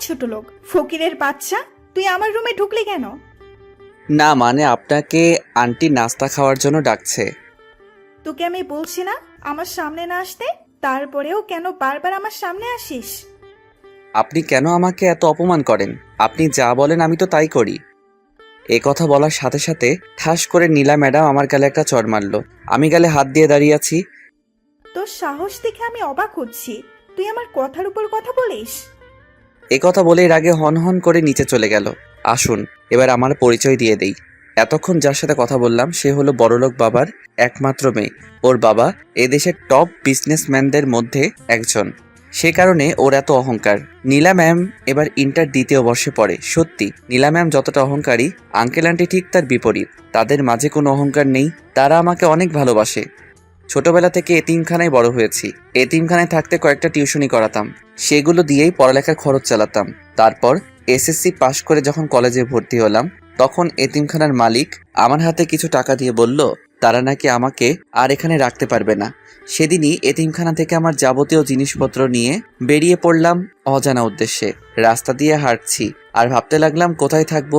ছোট লোক। ফকিরের বাচ্চা তুই আমার রুমে ঢুকলি কেন? না মানে আপনাকে আন্টি নাস্তা খাওয়ার জন্য ডাকছে। তোকে আমি বলছি না আমার সামনে না আসতে? তারপরেও কেন বারবার আমার সামনে আসিস? আপনি কেন আমাকে এত অপমান করেন? আপনি যা বলেন আমি তো তাই করি। এ কথা বলার সাথে সাথে ঠাস করে নীলা ম্যাডাম আমার গালে একটা চড় মারল। আমি গালে হাত দিয়ে দাঁড়িয়ে আছি। তোর সাহস দেখে আমি অবাক হচ্ছি। তুই আমার কথার উপর কথা বলিস? কথা বলে এর আগে হন হন করে নিচে চলে গেল। আসুন, এবার আমার পরিচয় দিয়ে দেই। এতক্ষণ যার সাথে কথা বললাম, সে হলো বড়লোক বাবার একমাত্র মেয়ে। ওর বাবা এদেশের টপ বিজনেসম্যানদের মধ্যে একজন। সে কারণে ওর এত অহংকার। নীলা ম্যাম এবার ইন্টার দ্বিতীয় বর্ষে পড়ে, সত্যি। নীলা ম্যাম যতটা অহংকারী আঙ্কেল আন্টি ঠিক তার বিপরীত। তাদের মাঝে কোনো অহংকার নেই, তারা আমাকে অনেক ভালোবাসে। ছোটবেলা থেকে এতিমখানায় বড় হয়েছি। এতিমখানায় থাকতে কয়েকটা টিউশনি করাতাম। সেগুলো দিয়েই পড়ালেখার খরচ চালাতাম। তারপর এসএসসি পাশ করে যখন কলেজে ভর্তি হলাম, তখন এতিমখানার মালিক আমার হাতে কিছু টাকা দিয়ে বলল, তারা নাকি আমাকে আর এখানে রাখতে পারবে না। সেদিনই এতিমখানা থেকে আমার যাবতীয় জিনিসপত্র নিয়ে বেরিয়ে পড়লাম অজানা উদ্দেশ্যে। রাস্তা দিয়ে হাঁটছি আর ভাবতে লাগলাম, কোথায় থাকব?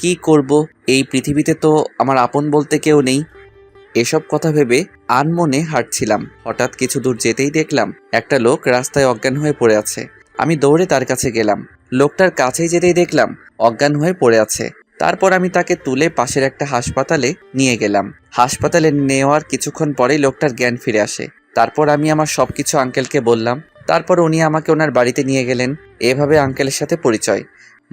কি করব? এই পৃথিবীতে তো আমার আপন বলতে কেউ নেই। এসব কথা ভেবে আনমনে হাঁটছিলাম। হঠাৎ কিছু দূর যেতেই দেখলাম, একটা লোক রাস্তায় অজ্ঞান হয়ে পড়ে আছে। আমি দৌড়ে তার কাছে গেলাম। লোকটার কাছেই যেতেই দেখলাম, অজ্ঞান হয়ে পড়ে আছে। তারপর আমি তাকে তুলে পাশের একটা হাসপাতালে নিয়ে গেলাম। হাসপাতালে নেওয়ার কিছুক্ষণ পরেই লোকটার জ্ঞান ফিরে আসে। তারপর আমি আমার সবকিছু আঙ্কেলকে বললাম। তারপর উনি আমাকে ওনার বাড়িতে নিয়ে গেলেন। এভাবে আঙ্কেলের সাথে পরিচয়।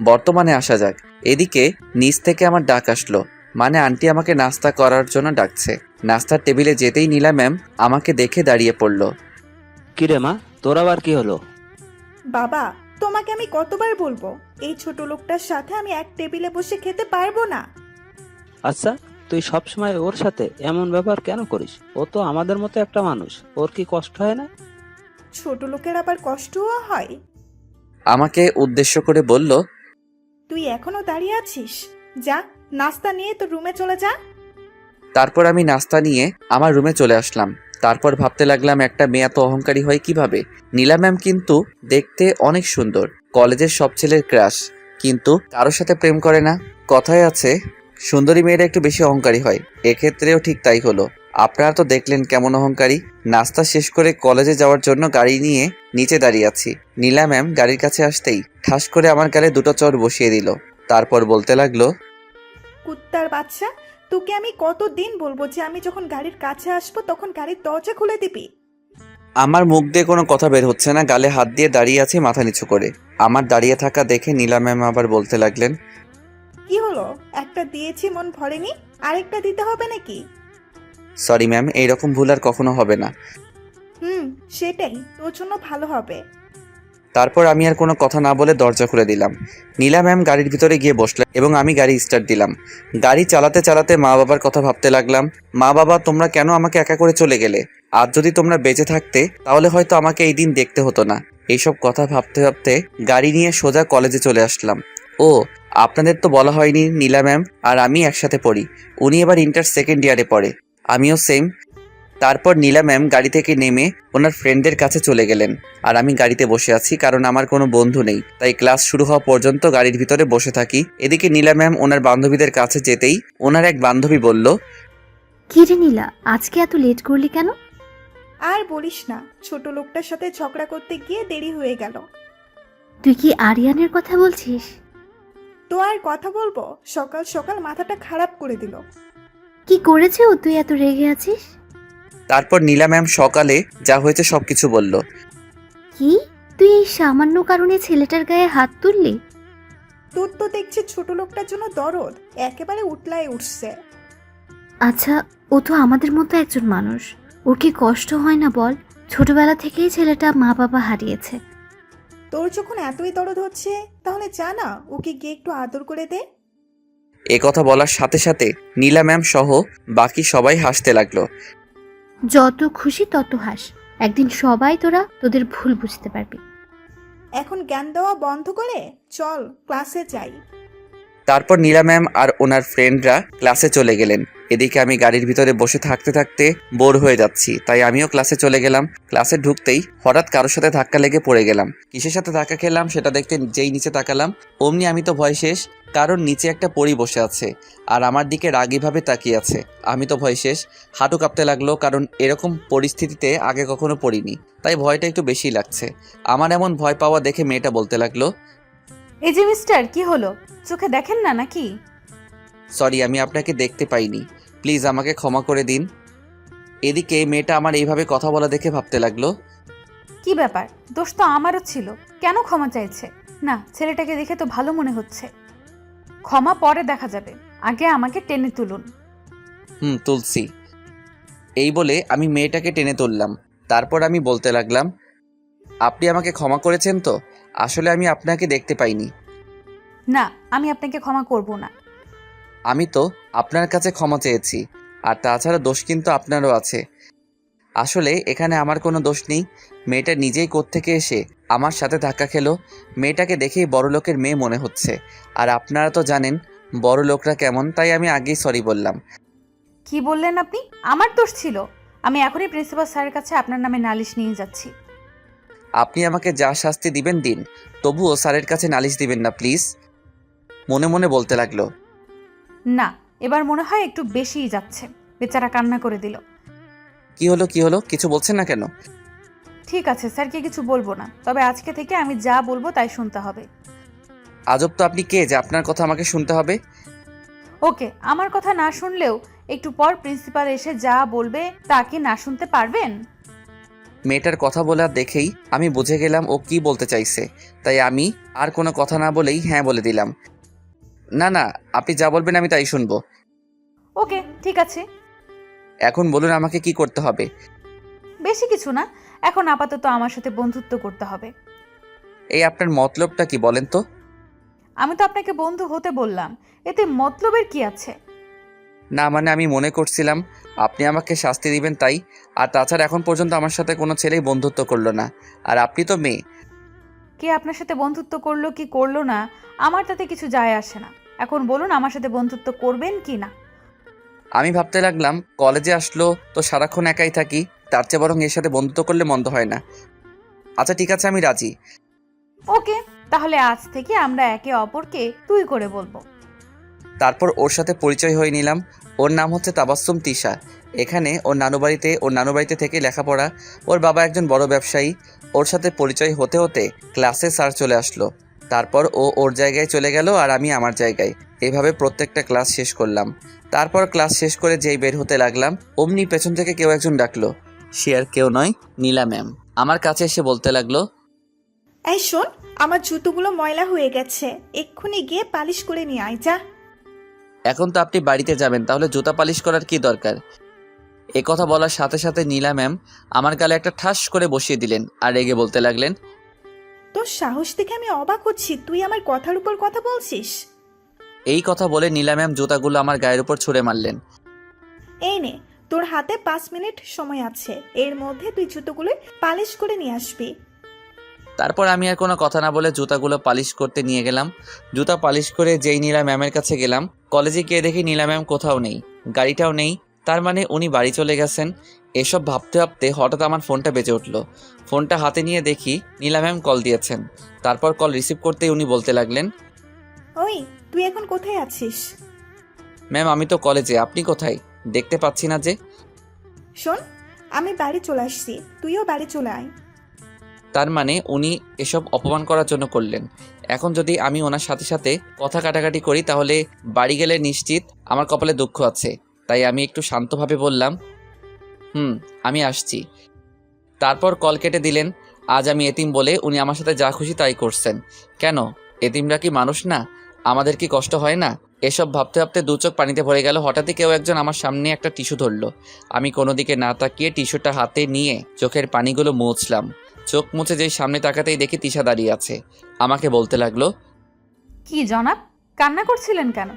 বর্তমানে আসা যাক। এদিকে নিচ থেকে আমার ডাক আসলো। মানে আন্টি আমাকে নাস্তা করার জন্য ডাকছে। নাস্তার টেবিলে যেতেই নীলা ম্যাম আমাকে দেখে দাঁড়িয়ে পড়ল। কিরে মা? তোর আবার কি হলো? বাবা তোমাকে আমি কতবার বলব? এই ছোট লোকটার সাথে আমি এক টেবিলে বসে খেতে পারব না। আচ্ছা তুই সবসময় ওর সাথে এমন ব্যবহার কেন করিস? ও তো আমাদের মতো একটা মানুষ। ওর কি কষ্ট হয় না? ছোট লোকের আবার কষ্টও হয়? আমাকে উদ্দেশ্য করে বলল তুই এখনও দাঁড়িয়ে আছিস? যা নাস্তা নিয়ে তোর রুমে চলে যা। তারপর আমি নাস্তা নিয়ে আমার রুমে চলে আসলাম। তারপর ভাবতে লাগলাম, একটা মেয়ে এত অহংকারী হয় কীভাবে? নীলা ম্যাম কিন্তু দেখতে অনেক সুন্দর, কলেজের সব ছেলের ক্রাশ, কিন্তু কারোর সাথে প্রেম করে না। কথায় আছে, সুন্দরী মেয়েরা একটু বেশি অহংকারী হয়। এক্ষেত্রেও ঠিক তাই হলো। আপনারা তো দেখলেন কেমন অহংকারী। নাস্তা শেষ করে কলেজে যাওয়ার জন্য গাড়ি নিয়ে নিচে দাঁড়িয়ে আছি। নীলা ম্যাম গাড়ির কাছে আসতেই ঠাস করে আমার গালে দুটো চর বসিয়ে দিল। তারপর বলতে লাগল, কুত্তার বাচ্চা তোকে আমি কতদিন বলব যে আমি যখন গাড়ির কাছে আসব তখন গাড়ির দরজা খুলে দিবি? আমার মুখ দিয়ে কোনো কথা বের হচ্ছে না গালে হাত দিয়ে দাঁড়িয়ে আছি মাথা নিচু করে। আমার দাঁড়িয়ে থাকা দেখে নীলা ম্যাম আবার বলতে লাগলেন কি হলো? একটা দিয়েছি মন ভরেনি? আরেকটা দিতে হবে নাকি? সরি ম্যাম এইরকম ভুল আর কখনো হবে না। হুম সেটাই। তোর জন্য ভালো হবে। তারপর আমি আর কোনো কথা না বলে দরজা খুলে দিলাম। নীলা ম্যাম গাড়ির ভিতরে গিয়ে বসলেন এবং আমি গাড়ি স্টার্ট দিলাম। গাড়ি চালাতে চালাতে মা বাবার কথা ভাবতে লাগলাম, মা বাবা, তোমরা কেন আমাকে একা করে চলে গেলে? আর যদি তোমরা বেঁচে থাকতে, তাহলে হয়তো আমাকে এই দিন দেখতে হতো না। এইসব কথা ভাবতে ভাবতে গাড়ি নিয়ে সোজা কলেজে চলে আসলাম। ও, আপনাদের তো বলা হয়নি নীলা ম্যাম, আর আমি একসাথে পড়ি। উনি এবার ইন্টার সেকেন্ড ইয়ারে পড়ে। আমিও সেম তারপর নীলা ম্যাম গাড়ি থেকে নেমে ওনার ফ্রেন্ডদের কাছে চলে গেলেন। আর আমি গাড়িতে বসে আছি কারণ আমার কোনো বন্ধু নেই। তাই ক্লাস শুরু হওয়া পর্যন্ত গাড়ির ভিতরে বসে থাকি। এদিকে নীলা ম্যাম ওনার বান্ধবীদের কাছে যেতেই ওনার এক বান্ধবী বলল কি রে নীলা আজকে এত লেট করলি কেন? আর বলিস না ছোট লোকটার সাথে ঝগড়া করতে গিয়ে দেরি হয়ে গেল। তুই কি আরিয়ানের কথা বলছিস? তো আর কথা বলব? সকাল সকাল মাথাটা খারাপ করে দিল। কি করেছে? ও তুই এত রেগে আছিস? তারপর নীলা ম্যাম সকালে যা হয়েছে সবকিছু বলল। কি? তুই এই সামান্য কারণে ছেলেটার গায়ে হাত তুললি? তোর তো দেখছি ছোট লোকটার জন্য দরদ একেবারে উঠলাই উঠছে। আচ্ছা ও তো আমাদের মতো একজন মানুষ। ওর কি কষ্ট হয় না বল? ছোটবেলা থেকেই ছেলেটা মা বাবা হারিয়েছে। তোর যখন এতই দরদ হচ্ছে তাহলে যা না ওকে গিয়ে একটু আদর করে দে। এ কথা বলার সাথে সাথে নীলা ম্যাম সহ বাকি সবাই হাসতে লাগল। যত খুশি তত হাস। একদিন সবাই তোরা তোদের ভুল বুঝতে পারবি। এখন জ্ঞান দেওয়া বন্ধ করে চল ক্লাসে যাই। তারপর নীলা ম্যাম আর ওনার ফ্রেন্ডরা ক্লাসে চলে গেলেন। এদিকে আমি গাড়ির ভিতরে বসে থাকতে থাকতে বোর হয়ে যাচ্ছি তাই আমিও ক্লাসে চলে গেলাম। ক্লাসে ঢুকতেই হঠাৎ কারোর সাথে ধাক্কা লেগে পড়ে গেলাম। কিসের সাথে ধাক্কা খেলাম সেটা দেখতে যেই নিচে তাকালাম অমনি আমি তো ভয় শেষ কারণ নিচে একটা পরি বসে আছে আর আমার দিকে রাগীভাবে তাকিয়ে আছে। আমি তো ভয় শেষ হাঁটু কাঁপতে লাগল কারণ এরকম পরিস্থিতিতে আগে কখনো পড়িনি তাই ভয়টা একটু বেশি লাগছে। আমার এমন ভয় পাওয়া দেখে মেয়েটা বলতে লাগল এই যে মিস্টার কি হলো? চোখে দেখেন না নাকি? সরি আমি আপনাকে দেখতে পাইনি। প্লিজ আমাকে ক্ষমা করে দিন। এদিকে মেয়েটা আমার এইভাবে কথা বলা দেখে ভাবতে লাগল। কি ব্যাপার? দোষ তো আমারও ছিল। কেন ক্ষমা চাইছে? না ছেলেটাকে দেখে তো ভালো মনে হচ্ছে। ক্ষমা পরে দেখা যাবে। আগে আমাকে টেনে তুলুন। হুম তুলসি এই বলে আমি মেয়েটাকে টেনে তুললাম। তারপর আমি বলতে লাগলাম আপনি আমাকে ক্ষমা করেছেন তো? আসলে আমি আপনাকে দেখতে পাইনি। না আমি আপনাকে ক্ষমা করব না। আমি তো আপনার কাছে ক্ষমা চেয়েছি আর তাছাড়া দোষ কিন্তু আপনারও আছে। আসলে এখানে আমার কোনো দোষ নেই। মেয়েটা নিজেই কোত্থেকে এসে আমার সাথে ধাক্কা খেলো। মেয়েটাকে দেখেই বড় লোকের মেয়ে মনে হচ্ছে। আর আপনারা তো জানেন বড় লোকরা কেমন তাই আমি আগেই সরি বললাম। কি বললেন আপনি? আমার দোষ ছিল। আমি এখনই প্রিন্সিপাল স্যারের কাছে আপনার নামে নালিশ নিয়ে যাচ্ছি। আপনি আমাকে যা শাস্তি দিবেন দিন তবুও স্যারের কাছে নালিশ দিবেন না প্লিজ। মনে মনে বলতে লাগল। না এবার মনে হয় একটু বেশিই যাচ্ছে। বেচারা কান্না করে দিল। কি হলো কি হলো? কিছু বলছেন না কেন? ঠিক আছে স্যারকে কিছু বলব না। তবে আজকে থেকে আমি যা বলব তাই শুনতে হবে। আজব তো আপনি কে যে আপনার কথা আমাকে শুনতে হবে? ওকে আমার কথা না শুনলেও একটু পর প্রিন্সিপাল এসে যা বলবে তা কি না শুনতে পারবেন? মেয়েটার কথা বলা দেখেই আমি বুঝে গেলাম ও কি বলতে চাইছে। তাই আমি আর কোনো কথা না বলেই হ্যাঁ বলে দিলাম। না না আপনি যা বলবেন আমি তাই শুনব। ওকে ঠিক আছে। এখন বলুন আমাকে কি করতে হবে। বেশি কিছু না এখন আপাতত আমার সাথে বন্ধুত্ব করতে হবে। এই আপনার মতলবটা কি বলেন তো? আমি তো আপনাকে বন্ধু হতে বললাম এতে মতলবের কি আছে? না মানে আমি মনে করছিলাম আপনি আমাকে শাস্তি দিবেন তাই আর তাছাড়া এখন পর্যন্ত আমার সাথে কোনো ছেলেই বন্ধুত্ব করল না আর আপনি তো মেয়ে। কে আপনার সাথে বন্ধুত্ব করল কি করল না আমার তাতে কিছু যায় আসে না। এখন বলুন আমার সাথে বন্ধুত্ব করবেন কি না? আমি ভাবতে লাগলাম কলেজে আসলো তো সারাক্ষণ একাই থাকি তার চেয়ে বরং এর সাথে বন্ধুত্ব করলে মন্দ হয় না। আচ্ছা ঠিক আছে আমি রাজি। ওকে তাহলে আজ থেকে আমরা একে অপরকে তুই করে বলব। তারপর ওর সাথে পরিচয় হয়ে নিলাম। ওর নাম হচ্ছে তাবাস্সুম তিশা। এখানে ওর নানু বাড়িতে ওর নানু বাড়িতে থেকে লেখাপড়া। ওর বাবা একজন বড় ব্যবসায়ী। ওর সাথে পরিচয় হতে হতে ক্লাসে স্যার চলে আসলো। তারপর ও ওর জায়গায় চলে গেল আর আমি আমার জায়গায়। এভাবে প্রত্যেকটা ক্লাস শেষ করলাম। তারপর ক্লাস শেষ করে যেই বের হতে লাগলাম অমনি পেছন থেকে কেউ একজন ডাকলো। সে আর কেউ নয় নীলা ম্যাম। আমার কাছে এসে বলতে লাগল এই শোন আমার জুতোগুলো ময়লা হয়ে গেছে। এক্ষুনি গিয়ে পালিশ করে নিয়ে আয় যা। এখন তো আপনি বাড়িতে যাবেন তাহলে জুতা পালিশ করার কি দরকার? এ কথা বলার সাথে সাথে নীলা ম্যাম আমার গালে একটা ঠাস করে বসিয়ে দিলেন আর রেগে বলতে লাগলেন তোর সাহস দেখে আমি অবাক হচ্ছি। তুই আমার কথার উপর কথা বলছিস? এই কথা বলে নীলা ম্যাম জুতাগুলো আমার গায়ের উপর ছুঁড়ে মারলেন। এই নে তোর হাতে পাঁচ মিনিট সময় আছে। এর মধ্যে তুই জুতোগুলো পালিশ করে নিয়ে আসবি। তারপর আমি আর কোনো কথা না বলে জুতাগুলো পালিশ করতে নিয়ে গেলাম। জুতা পালিশ করে যেই নীলা ম্যামের কাছে গেলাম কলেজে গিয়ে দেখি নীলা ম্যাম কোথাও নেই গাড়িটাও নেই। তার মানে উনি বাড়ি চলে গেছেন। এসব ভাবতে ভাবতে হঠাৎ আমার ফোনটা বেজে উঠল। ফোনটা হাতে নিয়ে দেখি নীলা ম্যাম কল দিয়েছেন। তারপর কল রিসিভ করতেই উনি বলতে লাগলেন ওই তুই এখন কোথায় আছিস? ম্যাম আমি তো কলেজে আপনি কোথায়? দেখতে পাচ্ছি না যে। শোন আমি বাড়ি চলে আসছি তুইও বাড়ি চলে আয়। তার মানে উনি এসব অপমান করার জন্য করলেন। এখন যদি আমি ওনার সাথে সাথে কথা কাটাকাটি করি তাহলে বাড়ি গেলে নিশ্চিত আমার কপালে দুঃখ আছে। তাই আমি একটু শান্তভাবে বললাম হুম আমি আসছি। তারপর কল কেটে দিলেন আজ আমি এতিম বলে উনি আমার সাথে যা খুশি তাই করছেন। কেন? এতিমরা কি মানুষ না? আমাদের কি কষ্ট হয় না? এসব ভাবতে ভাবতে দু চোখ পানিতে ভরে গেল হঠাৎই কেউ একজন আমার সামনে একটা টিস্যু ধরলো। আমি কোনো দিকে না তাকিয়ে টিস্যুটা হাতে নিয়ে চোখের পানিগুলো মুছলাম। চোখ মুছে যেই সামনে তাকাতেই দেখি তিশা দাঁড়িয়ে আছে। আমাকে বলতে লাগল কি জনাব? কান্না করছিলেন কেন?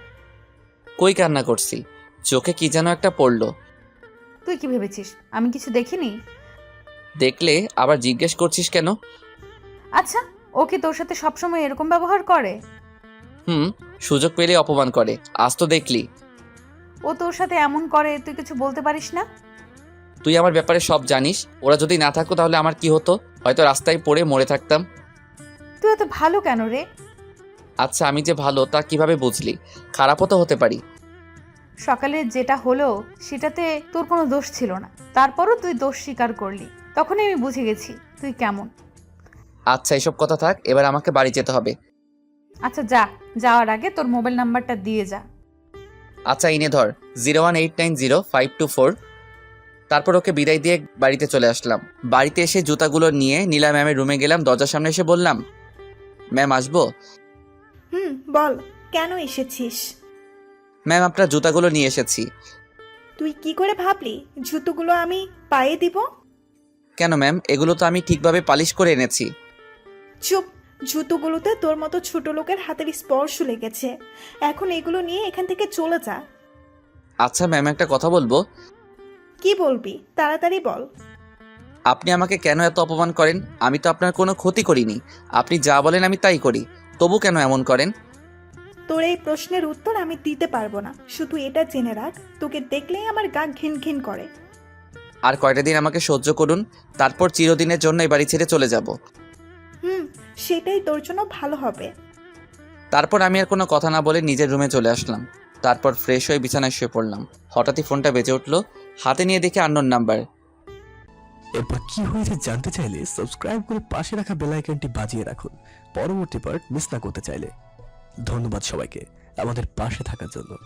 কই কান্না করছি? চোখে কি যেন একটা পড়ল। তুই কি ভেবেছিস? আমি কিছু দেখিনি? দেখলে আবার জিজ্ঞেস করছিস কেন? আচ্ছা ও কি তোর সাথে সবসময় এরকম ব্যবহার করে? হুম সুযোগ পেলে অপমান করে। আজ তো দেখলি। ও তোর সাথে এমন করে তুই কিছু বলতে পারিস না? তুই আমার ব্যাপারে সব জানিস। ওরা যদি না থাকতো তাহলে আমার কি হতো? হয়তো রাস্তায় পড়ে মরে থাকতাম। তুই এত ভালো কেন রে? আচ্ছা আমি যে ভালো তা কীভাবে বুঝলি? খারাপও তো হতে পারি। সকালে যেটা হলো সেটাতে তোর কোনো দোষ ছিল না। তারপরও তুই দোষ স্বীকার করলি। তখনই আমি বুঝে গেছি তুই কেমন। আচ্ছা এসব কথা থাক এবার আমাকে বাড়ি যেতে হবে। আচ্ছা যা যাওয়ার আগে তোর মোবাইল নাম্বারটা দিয়ে যা। আচ্ছা ইনে ধর zero one eight nine zero five two four. তারপর ওকে বিদায় দিয়ে বাড়িতে চলে আসলাম। বাড়িতে এসে জুতাগুলো নিয়ে নীলা ম্যামের রুমে গেলাম দরজার সামনে এসে বললাম ম্যাম আসব? হুম বল কেন এসেছিস? ম্যাম আপনার জুতাগুলো নিয়ে এসেছি। তুই কি করে ভাবলি? জুতোগুলো আমি পায়ে দিব? কেন ম্যাম এগুলো তো আমি ঠিকভাবে পালিশ করে এনেছি। চুপ! জুতোগুলোতে তোর মতো ছোট লোকের হাতের স্পর্শ লেগেছে। এখন এগুলো নিয়ে এখান থেকে চলে যা। আচ্ছা ম্যাম একটা কথা বলব? কি বলবি? তাড়াতাড়ি বল। আপনি আমাকে কেন এত অপমান করেন? আমি তো আপনার কোনো ক্ষতি করিনি। আপনি যা বলেন আমি তাই করি। তবু কেন এমন করেন? তোর এই প্রশ্নের উত্তর আমি দিতে পারব না। শুধু এটা জেনে রাখ তোকে দেখলেই আমার গা ঘিন ঘিন করে। আর কয়টা দিন আমাকে সহ্য করুন তারপর চিরদিনের জন্য এই বাড়ি ছেড়ে চলে যাব। হুম সেটাই তোর জন্য ভালো হবে। তারপর আমি আর কোনো কথা না বলে নিজের রুমে চলে আসলাম। তারপর ফ্রেশ হয়ে বিছানায় শুয়ে পড়লাম। হঠাৎই ফোনটা বেজে উঠল হাতে নিয়ে দেখে আন্নোর নাম্বার। এরপর কি হয়েছে জানতে চাইলে সাবস্ক্রাইব করে পাশে রাখা বেল আইকনটি বাজিয়ে রাখুন। পরবর্তী পার্ট মিস না করতে চাইলে। ধন্যবাদ সবাইকে আমাদের পাশে থাকার জন্য।